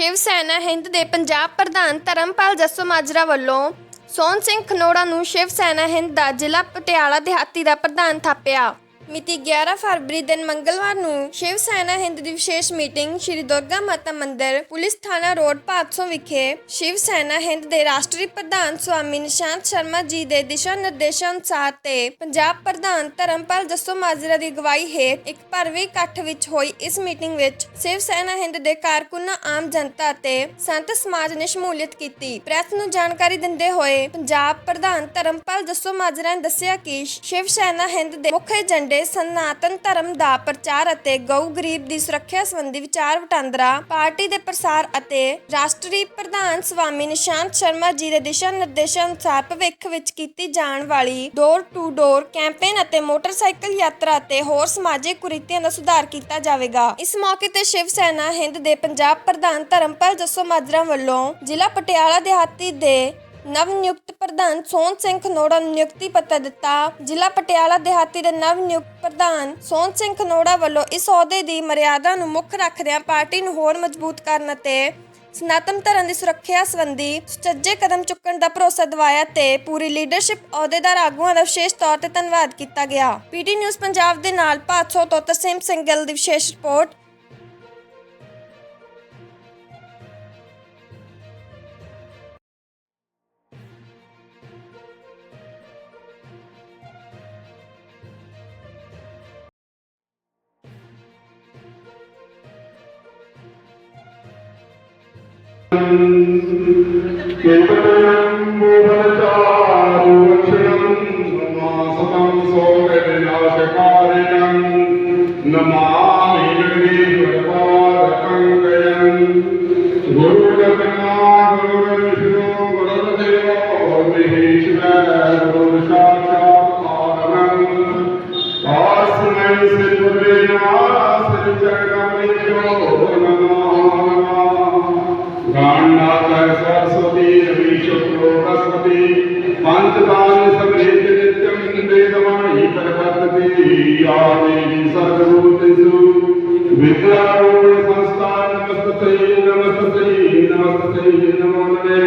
ਸ਼ਿਵ ਸੈਨਾ ਹਿੰਦ ਦੇ ਪੰਜਾਬ ਪ੍ਰਧਾਨ ਧਰਮਪਾਲ ਜੱਸੋ ਮਾਜਰਾ ਵੱਲੋਂ ਸੋਹਣ ਸਿੰਘ ਖਨੋੜਾ ਨੂੰ ਸ਼ਿਵ ਸੈਨਾ ਹਿੰਦ ਦਾ ਜ਼ਿਲ੍ਹਾ ਪਟਿਆਲਾ ਦਿਹਾਤੀ ਦਾ ਪ੍ਰਧਾਨ ਥਾਪਿਆ। ਮਿਤੀ 11 ਫਰਵਰੀ ਦਿਨ ਮੰਗਲਵਾਰ ਨੂੰ ਸ਼ਿਵ ਸੈਨਾ ਹਿੰਦ ਦੀ ਵਿਸ਼ੇਸ਼ ਮੀਟਿੰਗ ਸ਼੍ਰੀ ਦੁਰਗਾ ਮਾਤਾ ਮੰਦਿਰ ਪੁਲਿਸ ਥਾਣਾ ਰੋਡ ਭਾਦਸੋਂ ਵਿਖੇ ਸ਼ਿਵ ਸੈਨਾ ਹਿੰਦ ਦੇ ਰਾਸ਼ਟਰੀ ਪ੍ਰਧਾਨ ਸਵਾਮੀ ਨਿਸ਼ਾਂਤ ਸ਼ਰਮਾ ਜੀ ਦੇ ਦਿਸ਼ਾ ਨਿਰਦੇਸ਼ਾਂ ਅਨੁਸਾਰ ਤੇ ਪੰਜਾਬ ਪ੍ਰਧਾਨ ਧਰਮਪਾਲ ਜੱਸੋ ਮਾਜਰਾ ਦੀ ਅਗਵਾਈ ਹੇਠ ਇੱਕ ਭਰਵੇਂ ਇਕੱਠ ਵਿੱਚ ਹੋਈ ਇਸ ਮੀਟਿੰਗ ਵਿੱਚ ਸ਼ਿਵ ਸੈਨਾ ਹਿੰਦ ਦੇ ਕਾਰਕੁਨਾਂ, ਆਮ ਜਨਤਾ ਤੇ ਸੰਤ ਸਮਾਜ ਨੇ ਸ਼ਮੂਲੀਅਤ ਕੀਤੀ। ਪ੍ਰੈਸ ਨੂੰ ਜਾਣਕਾਰੀ ਦਿੰਦੇ ਹੋਏ ਪੰਜਾਬ ਪ੍ਰਧਾਨ ਧਰਮਪਾਲ ਜੱਸੋ ਮਾਜਰਾ ਨੇ ਦੱਸਿਆ ਕਿ ਸ਼ਿਵ ਸੈਨਾ ਹਿੰਦ ਦੇ ਮੁੱਖ ਏਜੰਡੇ ਸਨਾਤਨ ਧਰਮ ਦਾ ਪ੍ਰਚਾਰ ਅਤੇ ਗਊ ਗਰੀਬ ਦੀ ਸੁਰੱਖਿਆ ਸੰਬੰਧੀ ਵਿਚਾਰ ਵਟਾਂਦਰਾ, ਪਾਰਟੀ ਦੇ ਪ੍ਰਸਾਰ ਅਤੇ ਰਾਸ਼ਟਰੀ ਪ੍ਰਧਾਨ ਸਵਾਮੀ ਨਿਸ਼ਾਂਤ ਸ਼ਰਮਾ ਜੀ ਦੇ ਦਿਸ਼ਾ ਨਿਰਦੇਸ਼ਾਂ ਅਨੁਸਾਰ ਭਵਿੱਖ ਵਿੱਚ ਕੀਤੀ ਜਾਣ ਵਾਲੀ ਡੋਰ ਟੂ ਡੋਰ ਕੈਂਪੇਨ ਅਤੇ ਮੋਟਰਸਾਈਕਲ ਯਾਤਰਾ ਅਤੇ ਹੋਰ ਸਮਾਜਿਕ ਕੁਰੀਤੀਆਂ ਦਾ ਸੁਧਾਰ ਕੀਤਾ ਜਾਵੇਗਾ। ਇਸ ਮੌਕੇ ਤੇ ਸ਼ਿਵ ਸੈਨਾ, ਹਿੰਦ ਦੇ ਪੰਜਾਬ ਪ੍ਰਧਾਨ ਧਰਮਪਾਲ ਜੱਸੋ ਮਾਜਰਾ ਵੱਲੋਂ ਜ਼ਿਲ੍ਹਾ ਪਟਿਆਲਾ ਦਿਹਾਤੀ ਦੇ ਨਵ ਨਿਯੁਕਤ ਪ੍ਰਧਾਨ ਸੋਹਣ ਸਿੰਘ ਖਨੋੜਾ ਨੂੰ ਨਿਯੁਕਤੀ ਪੱਤਰ ਦਿੱਤਾ। ਜ਼ਿਲ੍ਹਾ ਪਟਿਆਲਾ ਦਿਹਾਤੀ ਦੇ ਨਵ ਨਿਯੁਕਤ ਪ੍ਰਧਾਨ ਸੋਹਣ ਸਿੰਘ ਖਨੋੜਾ ਵੱਲੋਂ ਇਸ ਅਹੁਦੇ ਦੀ ਮਰਿਆਦਾ ਨੂੰ ਮੁੱਖ ਰੱਖਦਿਆਂ ਪਾਰਟੀ ਨੂੰ ਹੋਰ ਮਜ਼ਬੂਤ ਕਰਨ ਅਤੇ ਸਨਾਤਨ ਧਰਮ ਦੀ ਸੁਰੱਖਿਆ ਸੰਬੰਧੀ ਸੁਚੱਜੇ ਕਦਮ ਚੁੱਕਣ ਦਾ ਭਰੋਸਾ ਦਿਵਾਇਆ ਤੇ ਪੂਰੀ ਲੀਡਰਸ਼ਿਪ ਅਹੁਦੇਦਾਰ ਆਗੂਆਂ ਦਾ ਵਿਸ਼ੇਸ਼ ਤੌਰ ਤੇ ਧੰਨਵਾਦ ਕੀਤਾ ਗਿਆ। ਪੀਟੀ ਨਿਊਜ਼ ਪੰਜਾਬ ਦੇ ਨਾਲ ਪਾਤਸੋ ਤੋਂ ਤਰਸੇਮ ਸਿੰਘ ਗਿੱਲ ਦੀ ਵਿਸ਼ੇਸ਼ ਰਿਪੋਰਟ। ਪ੍ਰਾਣਨਾਥ ਸਰਸਵਤੀ ਰਵੀ ਸ਼ੁਕਲੋ ਬਸਵਤੀ ਪੰਚਦਾਨ ਸਮ੍ਰਿਤ ਨਿਤਯੰ ਵੇਦਵਾਣੀ ਪ੍ਰਵਰਤਤੀ ਆਦੇਵੀ ਸਰਵਰੂਪਿਸੂ ਵਿਦਿਆਰੂਣ ਸੰਸਥਾਨ ਨਮਸਤੇ ਨਮਸਤੇ ਨਮਸਤੇ ਨਮੋ ਨਮੇ।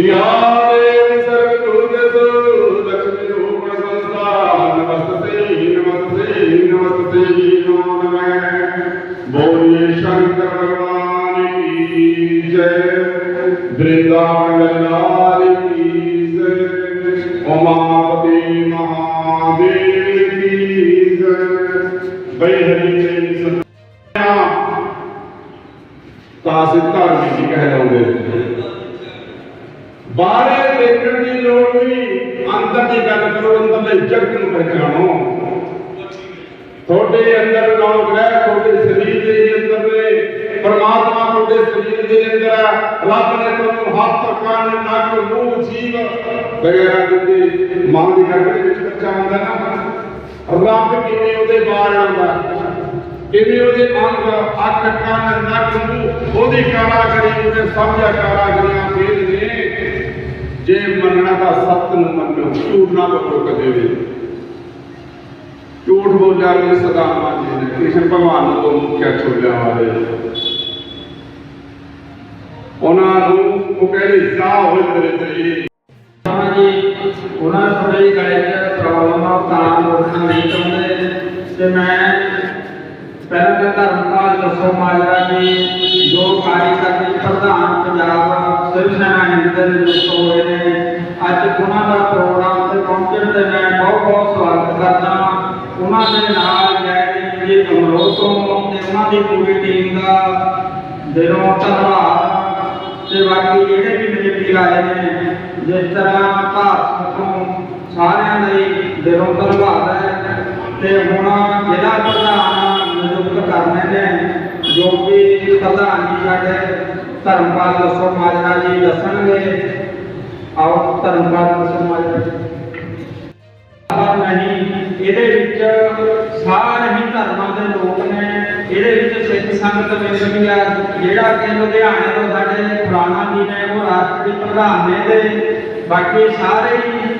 ਯਾ ਦੇਵੀ ਸਰਵਰੂਪਿਸੂ ਲక్ష్ਮੀ ਰੂਪ ਸੰਸਥਾਨ ਨਮਸਤੇ ਨਮਸਤੇ ਨਮਸਤੇ ਨਮੋ ਨਮੇ। ਬੋਲੇ ਸ਼ੰਕਰ ਜੈ ਬ੍ਰਿੰਦਾਵਨ ਲਾਲ ਕੀ ਜੈ ਉਮਾਪਤੀ ਮਹਾਦੇਵ ਕੀ ਜੈ ਬਈ ਹਰੀ ਤੇ ਸਤਿਆ ਤਾਸੇ ਧਾਰਮਿਕ ਜੀ ਕਹਿਲਾਉਂਦੇ ਬਾਹਰੇ ਦੇਖਣ ਦੀ ਲੋੜ ਨਹੀਂ, ਅੰਦਰ ਦੀ ਗੱਲ ਕਰੋ ਅੰਦਰਲੇ ਜਗਤ ਨੂੰ ਪਹਿਚਾਣੋ। ਤੁਹਾਡੇ ਅੰਦਰ ਲੋਕ ਹੈ, ਤੁਹਾਡੇ ਸਰੀਰ ਦੇ ਅੰਦਰ ਨੇ। ਪਰਮਾਤਮਾ ਤੁਹਾਡੇ ਸਰੀਰ ਦੇ ਅੰਦਰ ਹੈ। ਰੱਬ ਨੇ ਤੁਹਾਨੂੰ ਹੱਥ ਕੰਨ ਨੱਕ ਮੂੰਹ, ਜੀਵ। ਵਗੈਰਾ ਦਿੱਤੇ ਮਾਂ ਦੀ ਗਰਭ ਵਿੱਚ ਬੱਚਾ ਹੁੰਦਾ ਨਾ। ਰੱਬ ਕਿਵੇਂ ਉਹਦੇ ਬਾਹਰ ਆਉਂਦਾ? ਕਿਵੇਂ ਉਹਦੇ ਅੰਗ ਅੱਖ ਕੰਨ ਨੱਕ ਮੂੰਹ? ਉਹਦੀ ਕਾਰਾਗਰੀ, ਉਹਦੇ ਸਮਝਿਆ ਕਾਰਾਗਰੀਆਂ ਫੇਲ ਨੇ। ਜੇ ਮੰਨਣਾ ਤਾਂ ਸੱਤ ਨੂੰ ਮੰਨੋ, ਝੂਠ ਨਾ ਬੋਲੋ ਕਦੇ ਵੀ। ਝੂਠ ਬੋਲਿਆ ਨੇ ਸਦਾਮਾ ਜੀ ਨੇ। ਕ੍ਰਿਸ਼ਨ ਭਗਵਾਨ ਨੂੰ ਮੁਖਿਆ ਛੋੜਿਆ ਵਾਲੇ। ਉਹਨਾਂ ਨੂੰ ਉਹ ਕਹਿੰਦੇ ਜਾ ਹੋਏ ਤੇਰੇ ਤੇਰੇ ਹਾਂ ਜੀ ਉਹਨਾਂ ਨੂੰ ਥੋੜੀ ਗਲੇ 'ਚ ਪ੍ਰੋਬਲਮ ਆ, ਤਾਂ ਬੋਲਣਾ ਨਹੀਂ ਚਾਹੁੰਦੇ। ਤੇ ਮੈਂ ਪਹਿਲਾਂ ਤਾਂ ਧਰਮਪਾਲ ਜੱਸੋ ਮਾਜਰਾ ਜੀ, ਜੋ ਕਾਰਜਕਾਰੀ ਪ੍ਰਧਾਨ ਪੰਜਾਬ ਸਿਵ ਸੈਨਾ ਹਿੰਦ ਦੇ ਨਿਯੁਕਤ ਹੋਏ ਨੇ। ਅੱਜ ਉਹਨਾਂ ਦਾ ਪ੍ਰੋਗਰਾਮ ਤੇ ਪਹੁੰਚਣ ਤੇ ਮੈਂ ਬਹੁਤ ਬਹੁਤ ਸਵਾਗਤ ਕਰਦਾ ਉਹਨਾਂ ਦੇ ਨਾਲ ਜੈ ਜੀ ਅਮਰੋਹ ਤੋਂ ਤੇ ਉਹਨਾਂ ਦੀ ਪੂਰੀ ਟੀਮ ਦਾ ਦਿਲੋਂ ਧੰਨਵਾਦ। ਤੇ ਬਾਕੀ ਜਿਹੜੇ ਵੀ ਮੇਰੇ ਵੀਰ ਆਏ ਨੇ? ਜਿਸ ਤਰ੍ਹਾਂ ਭਾਰਤ ਤੋਂ ਸਾਰਿਆਂ ਦਾ ਦਿਲੋਂ ਧੰਨਵਾਦ ਹੈ। ਤੇ ਹੁਣ ਜਿਹੜਾ ਪ੍ਰਧਾਨ ਨਿਯੁਕਤ ਕਰਨੇ ਨੇ, ਜੋ ਕਿ ਪ੍ਰਧਾਨ ਜੀ ਸਾਡੇ ਧਰਮਪਾਲ ਦੱਸੋ ਮਾਜਰਾ ਜੀ ਦੱਸਣਗੇ। ਆਓ ਧਰਮਪਾਲ ਦੱਸੋ ਮਾਜਰਾ ਨਹੀਂ, ਇਹਦੇ ਵਿੱਚ ਸਾਰੇ ਹੀ ਧਰਮਾਂ ਦੇ ਲੋਕ ਨੇ। ਇਹਦੇ ਵਿੱਚ ਸਿੱਖ ਸੰਗਤ ਵਿੱਚ ਵੀ ਆ, ਜਿਹੜਾ ਕਿ ਲੁਧਿਆਣੇ ਤੋਂ ਸਾਡੇ ਪੁਰਾਣਾ ਜੀ ਨੇ ਉਹ ਰਾਸ਼ਟਰੀ ਪ੍ਰਧਾਨ ਨੇ ਤੇ ਬਾਕੀ ਸਾਰੇ ਹੀ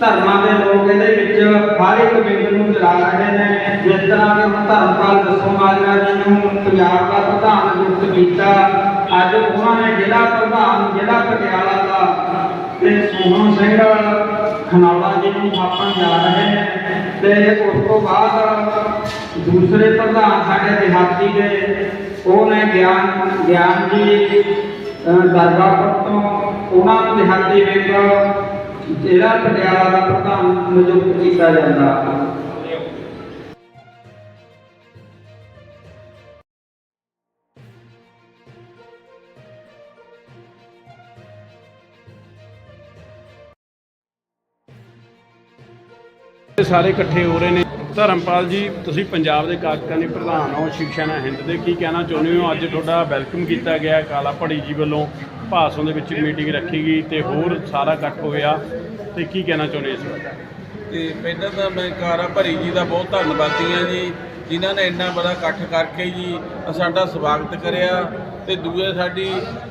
ਧਰਮਾਂ ਦੇ ਲੋਕ ਇਹਦੇ ਵਿੱਚ ਹਰ ਇੱਕ ਬਿੰਦ ਨੂੰ ਚਲਾ ਰਹੇ ਨੇ। ਜਿਸ ਤਰ੍ਹਾਂ ਕਿ ਹੁਣ ਧਰਮਪਾਲ ਦਸੋ ਮਾਜਰਾ ਜੀ ਨੂੰ ਪੰਜਾਬ ਦਾ ਪ੍ਰਧਾਨ ਨਿਯੁਕਤ ਕੀਤਾ। ਅੱਜ ਉਹਨਾਂ ਨੇ ਜ਼ਿਲ੍ਹਾ ਪ੍ਰਧਾਨ, ਜ਼ਿਲ੍ਹਾ ਪਟਿਆਲਾ ਦਾ ਤੇ ਸੋਹਣ ਸਿੰਘ ਖਨਾਲਾ ਜੀ ਨੂੰ ਥਾਪਣ ਜਾ ਰਹੇ ਨੇ ਤੇ ਉਸ ਤੋਂ ਬਾਅਦ ਦੂਸਰੇ ਪ੍ਰਧਾਨ ਸਾਡੇ ਦਿਹਾਤੀ ਦੇ ਉਹ ਨੇ ਗਿਆਨ ਗਿਆਨ ਜੀ ਅਹ ਦਰਬਾਰ ਤੋਂ ਉਹਨਾਂ ਨੂੰ ਦਿਹਾਤੀ ਵਿੰਗ ਜ਼ਿਲ੍ਹਾ ਪਟਿਆਲਾ ਦਾ ਪ੍ਰਧਾਨ ਨਿਯੁਕਤ ਕੀਤਾ ਜਾਂਦਾ ਸਾਰੇ ਇਕੱਠੇ ਹੋ ਰਹੇ ਨੇ। ਧਰਮਪਾਲ ਜੀ, ਤੁਸੀਂ ਪੰਜਾਬ ਦੇ ਕਾਰਜਕਾਰਨੀ ਪ੍ਰਧਾਨ ਹੋ ਸ਼ਿਕਸ਼ਾ ਸੈਨਾ ਹਿੰਦ ਦੇ। ਕੀ ਕਹਿਣਾ ਚਾਹੁੰਦੇ ਹੋ? ਅੱਜ ਤੁਹਾਡਾ ਵੈਲਕਮ ਕੀਤਾ ਗਿਆ ਕਾਲਾ ਪੜੀ ਜੀ ਵੱਲੋਂ। ਭਾਸੋਂ ਦੇ ਵਿੱਚ ਮੀਟਿੰਗ ਰੱਖੀ ਗਈ ਤੇ ਹੋਰ ਸਾਰਾ ਇਕੱਠ ਹੋਇਆ। ਤੇ ਕੀ ਕਹਿਣਾ ਚਾਹੁੰਦੇ ਇਸ ਬਾਰੇ? ਤੇ ਪਹਿਲਾਂ ਤਾਂ ਮੈਂ ਕਾਰਾ ਭਰੀ ਜੀ ਦਾ ਬਹੁਤ ਧੰਨਵਾਦੀ ਹਾਂ ਜੀ, ਜਿਨ੍ਹਾਂ ਨੇ ਇੰਨਾ ਬੜਾ ਇਕੱਠ ਕਰਕੇ ਜੀ ਸਾਡਾ ਸਵਾਗਤ ਕਰਿਆ। ਤੇ ਦੂਏ ਸਾਡੀ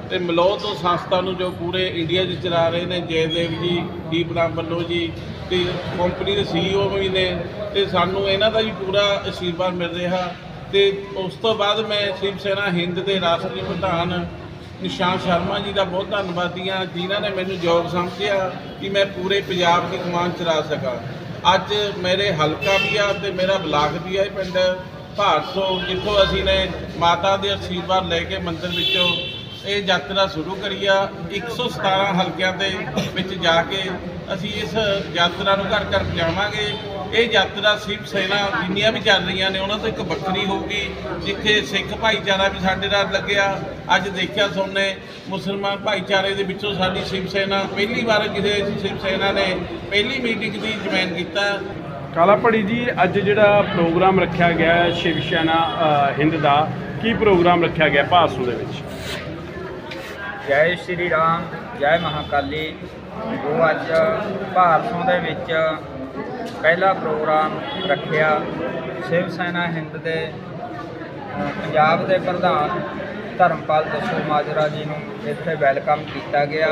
ਤੇ ਮਲੋਹ ਤੋਂ ਸੰਸਥਾ ਨੂੰ ਜੋ ਪੂਰੇ ਇੰਡੀਆ 'ਚ ਚਲਾ ਰਹੇ ਨੇ ਜੈਦੇਵ ਜੀ, ਦੀਪ ਰਾਮ ਵੱਲੋਂ ਜੀ ਤੇ ਕੰਪਨੀ ਦੇ ਸੀਈਓ ਵੀ ਨੇ ਤੇ ਸਾਨੂੰ ਇਹਨਾਂ ਦਾ ਵੀ ਪੂਰਾ ਅਸ਼ੀਰਵਾਦ ਮਿਲ ਰਿਹਾ ਤੇ ਉਸ ਤੋਂ ਬਾਅਦ ਮੈਂ ਸ਼ਿਵ ਸੈਨਾ ਹਿੰਦ ਦੇ ਰਾਸ਼ਟਰੀ ਪ੍ਰਧਾਨ ਨਿਸ਼ਾਨ ਸ਼ਰਮਾ ਜੀ ਦਾ ਬਹੁਤ ਧੰਨਵਾਦੀ ਹਾਂ ਜਿਨ੍ਹਾਂ ਨੇ ਮੈਨੂੰ ਯੋਗ ਸਮਝਿਆ ਕਿ ਮੈਂ ਪੂਰੇ ਪੰਜਾਬ ਦੀ ਕਮਾਨ ਚਲਾ ਸਕਾਂ। ਅੱਜ ਮੇਰੇ ਹਲਕਾ ਵੀ ਆ ਤੇ ਮੇਰਾ ਬਲਾਕ ਵੀ ਆ ਇਹ ਪਿੰਡ। ਭਾਰਤੋਂ ਜਿੱਥੋਂ ਅਸੀਂ ਨੇ ਮਾਤਾ ਦੇ ਆਸ਼ੀਰਵਾਦ ਲੈ ਕੇ ਮੰਦਿਰ ਵਿੱਚੋਂ ਇਹ ਯਾਤਰਾ ਸ਼ੁਰੂ ਕਰੀ ਆ 117 ਹਲਕਿਆਂ ਦੇ ਵਿੱਚ ਜਾ ਕੇ ਅਸੀਂ ਇਸ ਯਾਤਰਾ ਨੂੰ ਘਰ ਘਰ ਪਹੁੰਚਾਵਾਂਗੇ ਇਹ ਯਾਤਰਾ ਸਿਵ ਸੈਨਾ ਜਿੰਨੀਆਂ ਵੀ ਚੱਲ ਰਹੀਆਂ ਨੇ ਉਹਨਾਂ ਤੋਂ ਇੱਕ ਵੱਖਰੀ ਹੋਊਗੀ ਜਿੱਥੇ ਸਿੱਖ ਭਾਈਚਾਰਾ ਵੀ ਸਾਡੇ ਨਾਲ ਲੱਗਿਆ। ਅੱਜ ਦੇਖਿਆ ਸੁਣਨੇ ਮੁਸਲਮਾਨ ਭਾਈਚਾਰੇ ਦੇ ਵਿੱਚੋਂ ਸਾਡੀ ਸਿਵ ਸੈਨਾ ਪਹਿਲੀ ਵਾਰ ਕਿਸੇ ਸਿਵ ਸੈਨਾ ਨੇ ਪਹਿਲੀ ਮੀਟਿੰਗ ਦੀ ਜੁਆਇਨ ਕੀਤਾ। ਕਾਲਾ ਪੜੀ ਜੀ ਅੱਜ ਜਿਹੜਾ ਪ੍ਰੋਗਰਾਮ ਰੱਖਿਆ ਗਿਆ ਹੈ ਸ਼ਿਵ ਸੈਨਾ ਹਿੰਦ ਦਾ ਕੀ ਪ੍ਰੋਗਰਾਮ ਰੱਖਿਆ ਗਿਆ ਭਾਸੋਂ ਦੇ ਵਿੱਚ? ਜੈ ਸ਼੍ਰੀ ਰਾਮ ਜੈ ਮਹਾਕਾਲੀ। ਜੋ ਅੱਜ ਭਾਰਤੋਂ ਦੇ ਵਿੱਚ ਪਹਿਲਾ ਪ੍ਰੋਗਰਾਮ ਰੱਖਿਆ ਸ਼ਿਵ ਸੈਨਾ ਹਿੰਦ ਦੇ ਪੰਜਾਬ ਦੇ ਪ੍ਰਧਾਨ ਧਰਮਪਾਲ ਦਸੂ ਮਾਜਰਾ ਜੀ ਨੂੰ ਇੱਥੇ ਵੈਲਕਮ ਕੀਤਾ ਗਿਆ।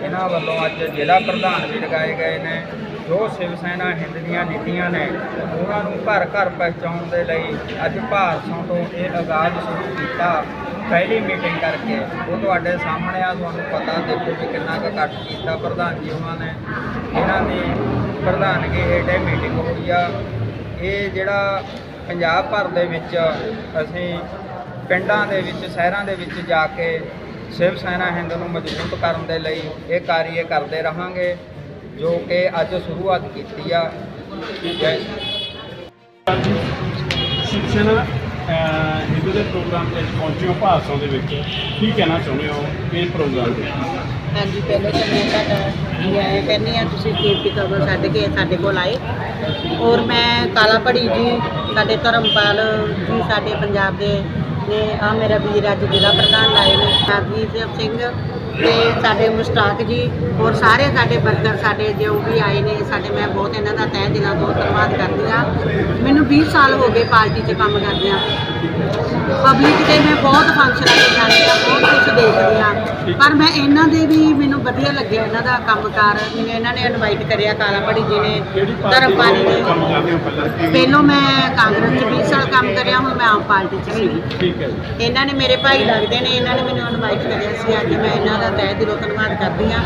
ਇਹਨਾਂ ਵੱਲੋਂ ਅੱਜ ਜ਼ਿਲ੍ਹਾ ਪ੍ਰਧਾਨ ਵੀ ਲਗਾਏ ਗਏ ਨੇ। ਜੋ ਸ਼ਿਵ ਸੈਨਾ ਹਿੰਦ ਦੀਆਂ ਨੀਤੀਆਂ ਨੇ, ਉਹਨਾਂ ਨੂੰ ਘਰ ਘਰ ਪਹੁੰਚਾਉਣ ਦੇ ਲਈ ਅੱਜ ਭਾਰਤੋਂ ਤੋਂ ਇਹ ਆਗਾਜ਼ ਸ਼ੁਰੂ ਕੀਤਾ। ਪਹਿਲੀ ਮੀਟਿੰਗ ਕਰਕੇ ਉਹ ਤੁਹਾਡੇ ਸਾਹਮਣੇ ਆ, ਤੁਹਾਨੂੰ ਪਤਾ ਦੇਖੋ ਕਿ ਕਿੰਨਾ ਕੁ ਇਕੱਠ ਕੀਤਾ ਪ੍ਰਧਾਨ ਜੀ ਉਹਨਾਂ ਨੇ। ਇਹਨਾਂ ਦੀ ਪ੍ਰਧਾਨਗੀ ਹੇਠ ਇਹ ਮੀਟਿੰਗ ਹੋਈ ਆ। ਇਹ ਜਿਹੜਾ ਪੰਜਾਬ ਭਰ ਦੇ ਵਿੱਚ ਅਸੀਂ ਪਿੰਡਾਂ ਦੇ ਵਿੱਚ, ਸ਼ਹਿਰਾਂ ਦੇ ਵਿੱਚ ਜਾ ਕੇ ਸ਼ਿਵ ਸੈਨਾ ਹਿੰਦ ਨੂੰ ਮਜ਼ਬੂਤ ਕਰਨ ਦੇ ਲਈ ਇਹ ਕਾਰਜ ਕਰਦੇ ਰਹਾਂਗੇ, ਜੋ ਕਿ ਅੱਜ ਸ਼ੁਰੂਆਤ ਕੀਤੀ ਆ। ਜੈ ਸ਼ਿਵ ਸੈਨਾ ਹਿੰਦ ਦੇ ਪ੍ਰੋਗਰਾਮ ਤੇ ਪਹੁੰਚੇ ਹੋ ਭਾਸੋਂ ਦੇ ਵਿੱਚ। ਕੀ ਕਹਿਣਾ ਚਾਹੁੰਦੇ ਹੋ ਇਸ ਪ੍ਰੋਗਰਾਮ ਤੇ ਹਾਂਜੀ, ਪਹਿਲੇ ਤਾਂ ਮੈਂ ਤੁਹਾਡਾ ਜੀ ਆਇਆਂ ਕਹਿੰਦੀ ਆ ਤੁਸੀਂ ਕੀਰਤੀ ਕਬਰ ਛੱਡ ਕੇ ਸਾਡੇ ਕੋਲ ਆਏ। ਔਰ ਮੈਂ ਕਾਲਾ ਪੜੀ ਜੀ, ਸਾਡੇ ਧਰਮਪਾਲ ਜੀ, ਸਾਡੇ ਪੰਜਾਬ ਦੇ ਨੇ ਆ ਮੇਰਾ ਵੀਰ ਅੱਜ ਜ਼ਿਲ੍ਹਾ ਪ੍ਰਧਾਨ ਲਾਏ ਨੇ। ਹਰਜੀਤ ਸਿੰਘ ਤੇ ਸਾਡੇ ਮੁਸ਼ਤਾਕ ਜੀ ਔਰ ਸਾਰੇ ਸਾਡੇ ਵਰਕਰ ਸਾਡੇ ਜੋ ਵੀ ਆਏ ਨੇ ਸਾਡੇ ਮੈਂ ਬਹੁਤ ਇਹਨਾਂ ਦਾ ਤਹਿ ਦਿਲਾਂ ਤੋਂ ਧੰਨਵਾਦ ਕਰਦੀ ਹਾਂ। ਮੈਨੂੰ 20 ਸਾਲ ਹੋ ਗਏ ਪਾਰਟੀ 'ਚ ਕੰਮ ਕਰਦਿਆਂ ਪਬਲਿਕ ਦੇ ਮੈਂ ਬਹੁਤ ਫੰਕਸ਼ਨਾਂ ਤੇ ਜਾਂਦੀ ਹਾਂ ਬਹੁਤ ਕੁਝ ਦੇਖਦੀ ਹਾਂ ਪਰ ਮੈਂ ਇਹਨਾਂ ਦੇ ਵੀ ਮੈਨੂੰ ਵਧੀਆ ਲੱਗਿਆ ਇਹਨਾਂ ਦਾ ਕੰਮਕਾਰ। ਮੈਨੂੰ ਇਹਨਾਂ ਨੇ ਇਨਵਾਈਟ ਕਰਿਆ ਕਾਲਾ ਪੜੀ ਜੀ ਨੇ ਧਰਮਪਾਲੀ ਨੇ। ਕੰਮ ਪਹਿਲਾਂ ਮੈਂ ਕਾਂਗਰਸ 'ਚ 20 ਸਾਲ ਕੰਮ ਕਰਿਆ ਹੁਣ ਮੈਂ ਆਮ ਪਾਰਟੀ 'ਚ ਸੀਗੀ। ਠੀਕ ਹੈ ਇਹਨਾਂ ਨੇ ਮੇਰੇ ਭਾਈ ਲੱਗਦੇ ਨੇ ਇਹਨਾਂ ਨੇ ਮੈਨੂੰ ਇਨਵਾਈਟ ਕਰਿਆ ਸੀ ਅੱਜ ਮੈਂ ਇਹਨਾਂ ਦਾ ਤਹਿ ਦਿਲੋਂ ਧੰਨਵਾਦ ਕਰਦੀ ਹਾਂ।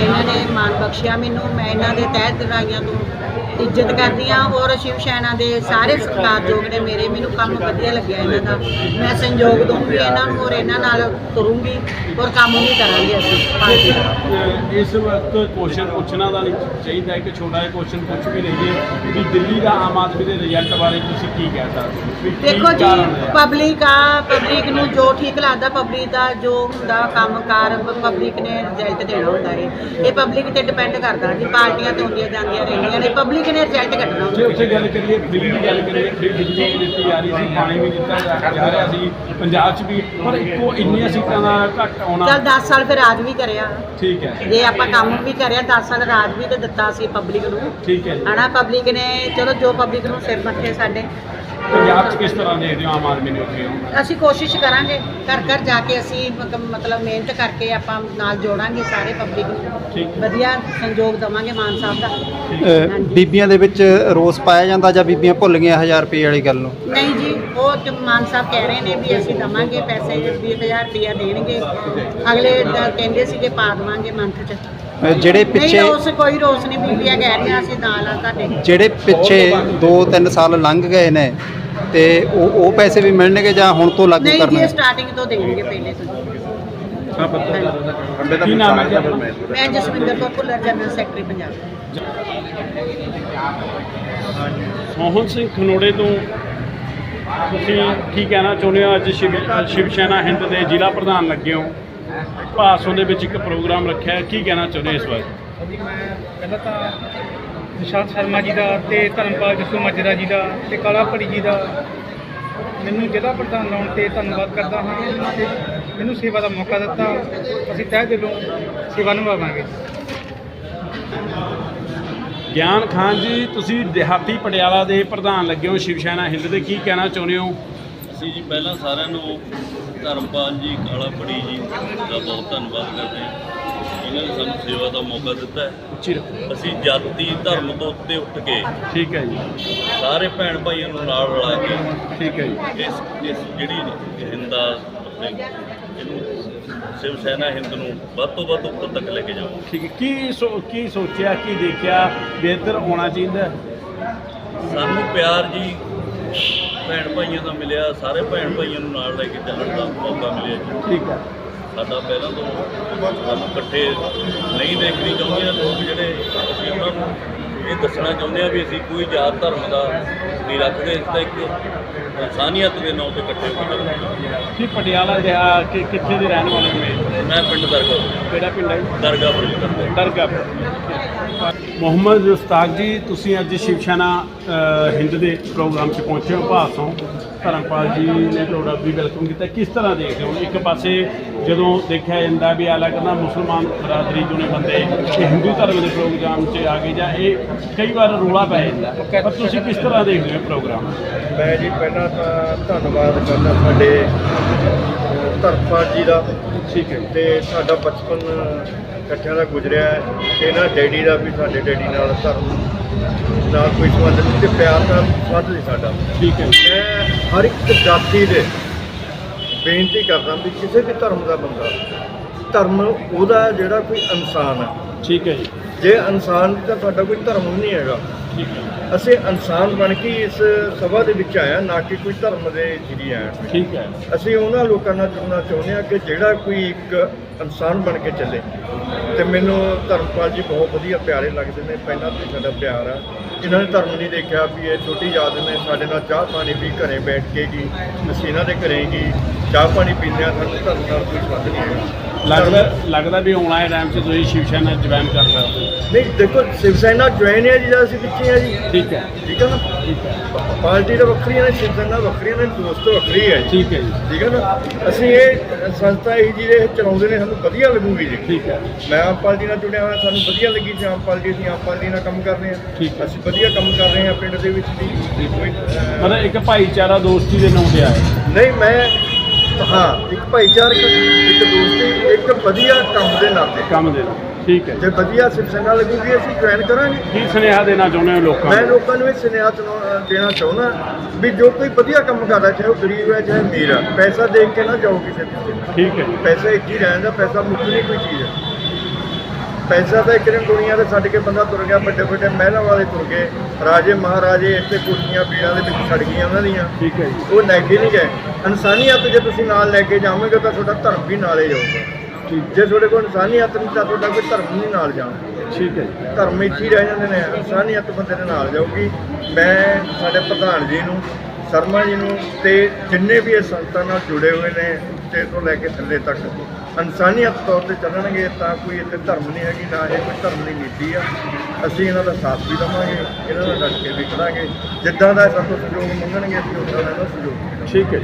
ਇਹਨਾਂ ਨੇ ਮਾਣ ਬਖਸ਼ਿਆ ਮੈਨੂੰ। ਮੈਂ ਇਹਨਾਂ ਦੇ ਤਹਿ ਦਿਲਾਈਆਂ ਤੋਂ ਇੱਜ਼ਤ ਕਰਦੀ ਹਾਂ ਔਰ ਸ਼ਿਵ ਸੈਨਾ ਦੇ ਸਾਰੇ ਸਤਿਕਾਰਯੋਗ ਨੇ ਮੇਰੇ ਮੈਨੂੰ ਕੰਮ ਵਧੀਆ ਲੱਗਿਆ ਇਹਨਾਂ ਦਾ ਮੈਂ ਸੰਯੋਗ ਦਊਂਗੀ ਇਹਨਾਂ ਨੂੰ ਔਰ ਇਹਨਾਂ ਨਾਲ ਕਰੂੰਗੀ ਔਰ ਕੰਮ ਵੀ ਕਰਾਂਗੇ ਅਸੀਂ ਪਾਰਟੀ ਦਾ। ਅਹ ਇਸ ਵਕਤ ਕੁਐਸਚਨ ਪੁੱਛਣਾ ਦਾ ਨਹੀਂ ਚਾਹੀਦਾ ਇੱਕ ਛੋਟਾ ਜਿਹਾ ਕੁਐਸਚਨ ਪੁੱਛ ਵੀ ਲਈਏ ਵੀ ਦਿੱਲੀ ਦਾ ਆਮ ਆਦਮੀ ਦੇ ਰਿਜ਼ਲਟ ਬਾਰੇ ਤੁਸੀਂ ਕੀ ਕਹਿ ਸਕਦੇ ਹੋ ਵੀ ਕੀ ਦੇਖੋ ਜੀ ਕਾਰਨ ਹੈ? ਪਬਲਿਕ ਆ ਪਬਲਿਕ ਨੂੰ ਜੋ ਠੀਕ ਲੱਗਦਾ ਪਬਲਿਕ ਦਾ ਜੋ ਹੁੰਦਾ ਕੰਮਕਾਰ ਪਬਲਿਕ ਨੇ ਰਿਜ਼ਲਟ ਦੇਣਾ ਹੁੰਦਾ ਹੈ ਇਹ ਪਬਲਿਕ ਤੇ ਡਿਪੈਂਡ ਕਰਦਾ ਜੀ ਪਾਰਟੀਆਂ ਤੇ ਹੁੰਦੀਆਂ ਜਾਂਦੀਆਂ ਰਹਿੰਦੀਆਂ ਨੇ ਪਬਲਿਕ ਨੇ ਰਿਜ਼ਲਟ ਕੱਢਣਾ? ਜੇ ਹੁੰਦਾ ਉੱਥੇ ਗੱਲ ਕਰੀਏ ਦਿੱਲੀ ਦੀ ਗੱਲ ਕਰੀਏ ਫਿਰ ਬਿਜਲੀ ਵੀ ਦਿੱਤੀ ਜਾ ਰਹੀ ਸੀ ਪਾਣੀ ਵੀ ਦਿੱਤਾ ਜਾ ਜਾ ਰਿਹਾ ਸੀ ਪੰਜਾਬ 'ਚ ਵੀ ਪਰ ਇੱਕੋ ਇੰਨੀਆਂ ਸੀਟਾਂ ਦਾ ਘੱਟ ਆਉਣਾ। ਚਲ 10 ਸਾਲ ਫਿਰ ਰਾਜ ਵੀ ਕਰਿਆ। ਠੀਕ ਹੈ। ਜੇ ਆਪਾਂ ਕੰਮ ਵੀ ਕਰਿਆ 10 ਸਾਲ ਰਾਜ ਵੀ ਤੇ ਦਿੱਤਾ ਸੀ ਪਬਲਿਕ ਨੂੰ। ਠੀਕ ਹੈ ਜੀ। ਹਨਾ ਪਬਲਿਕ ਨੇ ਚਲੋ ਜੋ ਪਬਲਿਕ ਨੂੰ ਸਿਰ ਮੱਥੇ ਸਾਡੇ। ਪੰਜਾਬ 'ਚ ਕਿਸ ਤਰ੍ਹਾਂ ਦੇਖਦੇ ਹੋ ਆਮ ਆਦਮੀ ਨੇ ਉੱਠੇ ਹੋ ਅਸੀਂ ਕੋਸ਼ਿਸ਼ ਕਰਾਂਗੇ ਘਰ ਘਰ ਜਾ ਕੇ ਅਸੀਂ ਮਤਲਬ ਮਿਹਨਤ ਕਰਕੇ ਆਪਾਂ ਨਾਲ ਜੋੜਾਂਗੇ ਸਾਰੇ ਪਬਲਿਕ ਨੂੰ। ਠੀਕ। ਵਧੀਆ ਸੰਯੋਗ ਦਵਾਂਗੇ ਮਾਨ ਸਾਹਿਬ ਦਾ। ਅ। ਬੀਬੀਆਂ ਦੇ ਵਿੱਚ ਰੋਸ ਪਾਇਆ ਜਾਂਦਾ ਜਾਂ ਬੀਬੀਆਂ ਭੁੱਲ ਗਈਆਂ 1000 ਰੁਪਏ ਵਾਲੀ ਗੱਲ ਨੂੰ? ਨਹੀਂ ਜੀ ਉਹ ਤੇ ਮਾਨ ਸਾਹਿਬ ਕਹਿ ਰਹੇ ਨੇ ਵੀ ਅਸੀਂ ਦਵਾਂਗੇ ਪੈਸੇ 20000 ਰੁਪਇਆ ਦੇਣਗੇ। ਅਗਲੇ ਦ- ਕਹਿੰਦੇ ਸੀਗੇ ਪਾ ਦੇਵਾਂਗੇ ਮੰਥ 'ਚ। ਅ, ਜਿਹੜੇ ਨਹੀਂ ਪਿੱਛੇ ਰੋਸ ਕੋਈ ਰੋਸ ਨਹੀਂ ਬੀਬੀਆਂ ਕਹਿ ਰਹੀਆਂ ਅਸੀਂ ਨਾਲ ਆ ਤੁਹਾਡੇ। ਜਿਹੜੇ ਪਿੱਛੇ 2-3 ਸਾਲ ਲੰਘ ਗਏ ਨੇ ਤੇ ਉਹ ਉਹ ਪੈਸੇ ਵੀ ਮਿਲਣਗੇ ਜਾਂ ਹੁਣ ਤੋਂ ਲਾਗੂ ਨਹੀਂ ਜੀ ਸਟਾਰਟਿੰਗ ਤੋਂ ਦੇਣਗੇ ਪਹਿਲੇ ਤੋਂ ਕੀ ਨਾਮ ਹੈ ਜੀ? ਆਪਣਾ? ਮੈਂ ਜਸਵਿੰਦਰ ਕੌਰ ਭੁੱਲਰ ਜਨਰਲ ਸੈਕਟਰੀ ਪੰਜਾਬ। ਮੋਹਨ ਸਿੰਘ ਖਨੋੜੇ ਤੋਂ ਤੁਸੀਂ ਕੀ ਕਹਿਣਾ ਚਾਹੁੰਦੇ ਹੋ? ਅੱਜ ਸ਼ਿਵ ਸ਼ਿਵ ਸੈਨਾ ਹਿੰਦ ਦੇ ਜ਼ਿਲ੍ਹਾ ਪ੍ਰਧਾਨ ਲੱਗੇ ਹੋ। ਭਾਸੋਂ ਦੇ ਵਿੱਚ ਇੱਕ ਪ੍ਰੋਗਰਾਮ ਰੱਖਿਆ ਹੈ। ਕੀ ਕਹਿਣਾ ਚਾਹੁੰਦੇ ਹੋ ਇਸ ਬਾਰੇ? ਜੀ ਮੈਂ ਪਹਿਲਾਂ ਤਾਂ ਨਿਸ਼ਾਂਤ ਸ਼ਰਮਾ ਜੀ ਦਾ ਤੇ ਧਰਮਪਾਲ ਜਸੂ ਮਾਜਰਾ ਜੀ ਦਾ ਤੇ ਕਾਲਾ ਭੜੀ ਜੀ ਦਾ। ਮੈਨੂੰ ਜ਼ਿਲ੍ਹਾ ਪ੍ਰਧਾਨ ਲਾਉਣ ਤੇ ਧੰਨਵਾਦ ਕਰਦਾ ਹਾਂ। ਤੇ ਮੈਨੂੰ ਸੇਵਾ ਦਾ ਮੌਕਾ ਦਿੱਤਾ। ਅਸੀਂ ਤਹਿ ਦਿਲੋਂ ਸੇਵਾ ਨਿਭਾਵਾਂਗੇ। ਗਿਆਨ ਖਾਨ ਜੀ ਤੁਸੀਂ ਦਿਹਾਤੀ ਪਟਿਆਲਾ ਦੇ ਪ੍ਰਧਾਨ ਲੱਗੇ ਹੋ। ਸ਼ਿਵ ਸੈਨਾ ਹਿੰਦ ਦੇ ਕੀ ਕਹਿਣਾ ਚਾਹੁੰਦੇ ਹੋ? ਅਸੀਂ ਜੀ ਪਹਿਲਾਂ ਸਾਰਿਆਂ ਨੂੰ ਧਰਮਪਾਲ ਜੀ ਕਾਲਾ ਪੜੀ ਜੀ ਦਾ ਬਹੁਤ ਧੰਨਵਾਦ ਕਰਦੇ ਹਾਂ। ਇਹਨਾਂ ਨੇ ਸਾਨੂੰ ਸੇਵਾ ਦਾ ਮੌਕਾ ਦਿੱਤਾ ਹੈ। ਉੱਚੀ ਰੱਖੋ। ਅਸੀਂ ਜਾਤੀ ਧਰਮ ਤੋਂ ਉੱਤੇ ਉੱਠ ਕੇ ਠੀਕ ਹੈ ਜੀ। ਸਾਰੇ ਭੈਣ ਭਾਈਆਂ ਨੂੰ ਨਾਲ ਰਲਾ ਕੇ ਠੀਕ ਹੈ ਜੀ। ਇਸ ਇਸ ਜਿਹੜੀ ਹਿੰਦਾ ਆਪਣੇ ਇਹਨੂੰ ਸ਼ਿਵ ਸੈਨਾ ਹਿੰਦ ਨੂੰ ਵੱਧ ਤੋਂ ਵੱਧ ਉੱਪਰ ਤੱਕ ਲੈ ਕੇ ਜਾਵਾਂਗੇ ਠੀਕ ਹੈ। ਕੀ ਸੋ ਕੀ ਸੋਚਿਆ ਕੀ ਦੇਖਿਆ ਬਿਹਤਰ ਹੋਣਾ ਚਾਹੀਦਾ ਹੈ? ਸਾਨੂੰ ਪਿਆਰ ਜੀ ਭੈਣ ਭਾਈਆਂ ਦਾ ਮਿਲਿਆ ਸਾਰੇ ਭੈਣ ਭਾਈਆਂ ਨੂੰ ਨਾਲ ਲੈ ਕੇ ਚੱਲਣ ਦਾ ਮੌਕਾ ਮਿਲਿਆ ਜੀ। ਠੀਕ ਹੈ। ਸਾਡਾ ਪਹਿਲਾਂ ਤੋਂ ਸਾਨੂੰ ਇਕੱਠੇ ਨਹੀਂ ਦੇਖਣੀ ਚਾਹੁੰਦੇ ਲੋਕ ਜਿਹੜੇ ਅਸੀਂ ਉਹਨਾਂ ਨੂੰ ਇਹ ਦੱਸਣਾ ਚਾਹੁੰਦੇ ਆ ਵੀ ਅਸੀਂ ਕੋਈ ਜਾਤ ਧਰਮ ਦਾ ਨਹੀਂ ਰੱਖਦੇ ਇਸ ਤਾਂ ਇੱਕ ਇਨਸਾਨੀਅਤ ਦੇ ਨਾਂ ਤੇ ਇਕੱਠੇ ਹੋ ਕੇ ਕੀ ਪਟਿਆਲਾ ਦੇ ਆ ਕਿ ਕਿੱਥੇ ਦੇ ਰਹਿਣ ਵਾਲੇ ਹੋ ਮੈਂ ਪਿੰਡ ਦਰਗਾਹ ਕਿਹੜਾ ਪਿੰਡ ਹੈ? ਦਰਗਾਹ ਪਰ ਕਰਦਾ ਦਰਗਾਹ ਮੁਹੰਮਦ ਉਸਤਾਦ ਜੀ ਤੁਸੀਂ ਅੱਜ ਸ਼ਿਵ ਸੈਨਾ ਹਿੰਦ ਦੇ ਪ੍ਰੋਗਰਾਮ 'ਚ ਪਹੁੰਚੇ ਹੋ ਭਾਸੋਂ ਧਰਮਪਾਲ ਜੀ ਨੇ ਤੁਹਾਡਾ ਵੀ ਵੈਲਕਮ ਕੀਤਾ। ਕਿਸ ਤਰ੍ਹਾਂ ਦੇਖਦੇ ਹੋ? ਇੱਕ ਪਾਸੇ ਜਦੋਂ ਦੇਖਿਆ ਜਾਂਦਾ ਵੀ ਅਲੱਗ ਨਾ ਮੁਸਲਮਾਨ ਬਰਾਦਰੀ ਜੋ ਨੇ ਬੰਦੇ ਇਹ ਹਿੰਦੂ ਧਰਮ ਦੇ ਪ੍ਰੋਗਰਾਮ 'ਚ ਆ ਗਏ ਜਾਂ ਇਹ ਕਈ ਵਾਰ ਰੋਲਾ ਪੈ ਜਾਂਦਾ। ਪਰ ਤੁਸੀਂ ਕਿਸ ਤਰ੍ਹਾਂ ਦੇਖਦੇ ਹੋ ਪ੍ਰੋਗਰਾਮ? ਮੈਂ ਜੀ ਪਹਿਲਾਂ ਤਾਂ ਧੰਨਵਾਦ ਕਰਦਾ ਸਾਡੇ ਧਰਮਪਾਲ ਜੀ ਦਾ। ਠੀਕ ਹੈ। ਤੇ ਸਾਡਾ ਬਚਪਨ ਇਕੱਠਿਆਂ ਦਾ ਗੁਜ਼ਰਿਆ ਹੈ ਤੇ ਇਹਨਾਂ ਡੈਡੀ ਦਾ ਵੀ ਸਾਡੇ ਡੈਡੀ ਨਾਲ ਧਰਮ ਨਾਲ ਕੋਈ ਸੰਬੰਧ ਨਹੀਂ ਤੇ ਪਿਆਰ ਦਾ ਸੰਬੰਧ ਸੀ ਸਾਡਾ। ਠੀਕ ਹੈ। ਮੈਂ ਹਰ ਇੱਕ ਜਾਤੀ ਦੇ ਬੇਨਤੀ ਕਰਦਾ ਵੀ ਕਿਸੇ ਵੀ ਧਰਮ ਦਾ ਬੰਦਾ ਧਰਮ ਉਹਦਾ ਜਿਹੜਾ ਕੋਈ ਇਨਸਾਨ ਹੈ। ਠੀਕ ਹੈ ਜੀ। ਜੇ ਇਨਸਾਨ ਤਾਂ ਸਾਡਾ ਕੋਈ ਧਰਮ ਨਹੀਂ ਹੈਗਾ। ਠੀਕ ਹੈ। ਅਸੀਂ ਇਨਸਾਨ ਬਣ ਕੇ ਇਸ ਸਭਾ ਦੇ ਵਿੱਚ ਆਇਆ ਨਾ ਕਿ ਕੋਈ ਧਰਮ ਦੇ ਜਿਹੜੀ ਆਇਆ ਠੀਕ ਹੈ। ਅਸੀਂ ਉਹਨਾਂ ਲੋਕਾਂ ਨਾਲ ਜੁੜਨਾ ਚਾਹੁੰਦੇ ਹਾਂ ਕਿ ਜਿਹੜਾ ਕੋਈ ਇੱਕ ਇਨਸਾਨ ਬਣ ਕੇ ਚੱਲੇ। ਤੇ ਮੈਨੂੰ ਧਰਮਪਾਲ ਜੀ ਬਹੁਤ ਵਧੀਆ ਪਿਆਰੇ ਲੱਗਦੇ ਨੇ। ਪਹਿਲਾਂ ਤੋਂ ਹੀ ਸਾਡਾ ਪਿਆਰ ਆ। ਇਹਨਾਂ ਨੇ ਧਰਮ ਨਹੀਂ ਦੇਖਿਆ ਵੀ ਇਹ ਛੋਟੀ ਯਾਦ ਨੇ ਸਾਡੇ ਨਾਲ ਚਾਹ ਪਾਣੀ ਵੀ ਘਰੇ ਬੈਠ ਕੇ ਕੀ ਅਸੀਂ ਇਹਨਾਂ ਦੇ ਘਰੇ ਕੀ ਚਾਹ ਪਾਣੀ ਪੀਂਦੇ ਆ ਸਾਨੂੰ ਧਰਮ ਨਾਲ ਕੋਈ ਸੰਬੰਧ ਨਹੀਂ ਹੈਗਾ। ਲੱਗਦਾ ਲੱਗਦਾ ਵੀ ਆਉਣ ਵਾਲੇ ਟਾਈਮ 'ਚ ਤੁਸੀਂ ਸ਼ਿਵ ਸੈਨਾ ਜੁਆਇਨ ਕਰ ਸਕਦੇ ਹੋ। ਨਹੀਂ ਦੇਖੋ ਸ਼ਿਵ ਸੈਨਾ ਜੁਆਇਨ ਹੈ ਜੀ ਜਦ ਅਸੀਂ ਪਿੱਛੇ ਆ ਜੀ। ਠੀਕ ਹੈ। ਠੀਕ ਹੈ ਨਾ? ਠੀਕ ਹੈ। ਪਾਰਟੀ ਤਾਂ ਵੱਖਰੀਆਂ ਨੇ ਸ਼ਿਵ ਸੈਨਾ ਵੱਖਰੀਆਂ ਨੇ ਦੋਸਤ ਵੱਖਰੀ ਹੈ ਜੀ। ਠੀਕ ਹੈ ਜੀ। ਠੀਕ ਹੈ ਨਾ? ਅਸੀਂ ਇਹ ਸੰਸਥਾ ਇਹ ਜੀ ਇਹ ਚਲਾਉਂਦੇ ਨੇ ਸਾਨੂੰ ਵਧੀਆ ਲੱਗੂਗੀ ਜੀ। ਠੀਕ ਹੈ। ਮੈਂ ਆਮ ਪਾਰਟੀ ਨਾਲ ਜੁੜਿਆ ਹੋਇਆ ਸਾਨੂੰ ਵਧੀਆ ਲੱਗੀ ਜੀ ਆਮ ਪਾਰਟੀ ਅਸੀਂ ਆਮ ਪਾਰਟੀ ਨਾਲ ਕੰਮ ਕਰ ਰਹੇ ਠੀਕ ਹਾਂ। ਅਸੀਂ ਵਧੀਆ ਕੰਮ ਕਰ ਰਹੇ ਹਾਂ ਪਿੰਡ ਦੇ ਵਿੱਚ ਵੀ। ਮਤਲਬ ਇੱਕ ਭਾਈਚਾਰਾ ਦੋਸਤੀ ਦੇ ਨਾਂ ਤੇ ਆਇਆ। ਨਹੀਂ ਮੈਂ ਹਾਂ। ਇੱਕ ਭਾਈਚਾਰਕ ਇੱਕ ਦੋਸਤੀ ਇੱਕ ਵਧੀਆ ਕੰਮ ਦੇ ਨਾਤੇ। ਕੰਮ ਦੇ ਨਾਲ। ਠੀਕ ਹੈ ਜੇ। ਵਧੀਆ ਸਿਵ ਸੈਨਾ ਲੱਗੂਗੀ ਅਸੀਂ ਜੁਆਇਨ ਕਰਾਂਗੇ। ਕੀ ਸੁਨੇਹਾ ਦੇਣਾ ਚਾਹੁੰਦੇ ਹੋ ਲੋਕਾਂ ਮੈਂ ਨੂੰ? ਲੋਕਾਂ ਨੂੰ ਇਹ ਸੁਨੇਹਾ ਸੁਣਾ- ਦੇਣਾ ਚਾਹੁੰਦਾ ਵੀ ਜੋ ਕੋਈ ਵਧੀਆ ਕੰਮ ਕਰਦਾ ਚਾਹੇ ਉਹ ਗਰੀਬ ਹੈ ਚਾਹੇ ਅਮੀਰ ਹੈ ਪੈਸਾ ਦੇਖ ਕੇ ਨਾ ਜਾਓ ਕਿਸੇ ਪਾਸੇ ਠੀਕ ਹੈ ਪੈਸਾ ਇੱਕ ਹੀ ਰਹਿੰਦਾ ਪੈਸਾ ਮੁੱਕ ਨਹੀਂ ਕੋਈ ਚੀਜ਼ ਹੈ। ਪੈਸਾ ਤਾਂ ਇੱਕ ਦਿਨ ਦੁਨੀਆ ਦੇ ਛੱਡ ਕੇ ਬੰਦਾ ਤੁਰ ਗਿਆ ਵੱਡੇ ਵੱਡੇ ਮਹਿਲਾਂ ਵਾਲੇ ਤੁਰ ਗਏ। ਰਾਜੇ ਮਹਾਰਾਜੇ ਇੱਥੇ ਕੋਠੀਆਂ ਪੀੜਾਂ ਦੇ ਵਿੱਚ ਛੱਡ ਗਈਆਂ ਉਹਨਾਂ ਦੀਆਂ। ਠੀਕ ਹੈ ਜੀ। ਉਹ ਲੈ ਕੇ ਨਹੀਂ ਗਏ। ਇਨਸਾਨੀਅਤ ਜੇ ਤੁਸੀਂ ਨਾਲ ਲੈ ਕੇ ਜਾਓਗੇ ਤਾਂ ਤੁਹਾਡਾ ਧਰਮ ਵੀ ਨਾਲੇ ਜਾਊਗਾ। ਠੀਕ। ਜੇ ਤੁਹਾਡੇ ਕੋਲ ਇਨਸਾਨੀਅਤ ਨਹੀਂ ਤਾਂ ਤੁਹਾਡਾ ਕੋਈ ਧਰਮ ਨਹੀਂ ਨਾਲ ਜਾਣਾ। ਠੀਕ ਹੈ ਜੀ। ਧਰਮ ਇੱਥੇ ਹੀ ਰਹਿ ਜਾਂਦੇ ਨੇ। ਇਨਸਾਨੀਅਤ ਬੰਦੇ ਦੇ ਨਾਲ ਜਾਊਗੀ। ਮੈਂ ਸਾਡੇ ਪ੍ਰਧਾਨ ਜੀ ਨੂੰ ਸ਼ਰਮਾ ਜੀ ਨੂੰ ਤੇ ਜਿੰਨੇ ਵੀ ਇਸ ਸੰਸਥਾ ਨਾਲ ਜੁੜੇ ਹੋਏ ਨੇ ਉੱਤੇ ਤੋਂ ਲੈ ਕੇ ਥੱਲੇ ਤੱਕ ਇਨਸਾਨੀਅਤ ਤੌਰ ਤੇ ਚੱਲਣਗੇ ਤਾਂ ਕੋਈ ਇੱਥੇ ਧਰਮ ਨਹੀਂ ਹੈਗੀ, ਨਾ ਇਹ ਕੋਈ ਧਰਮ ਦੀ ਨੀਤੀ ਆ। ਅਸੀਂ ਇਹਨਾਂ ਦਾ ਸਾਥ ਵੀ ਦੇਵਾਂਗੇ, ਇਹਨਾਂ ਦਾ ਡਟ ਕੇ ਵੀ ਖੜਾਂਗੇ ਜਿੱਦਾਂ ਦਾ ਸਾਨੂੰ ਸਹਿਯੋਗ ਮੰਗਣਗੇ, ਅਸੀਂ ਉੱਦਾਂ ਦਾ ਇਹਨਾਂ ਦਾ ਸਹਿਯੋਗ ਠੀਕ ਹੈ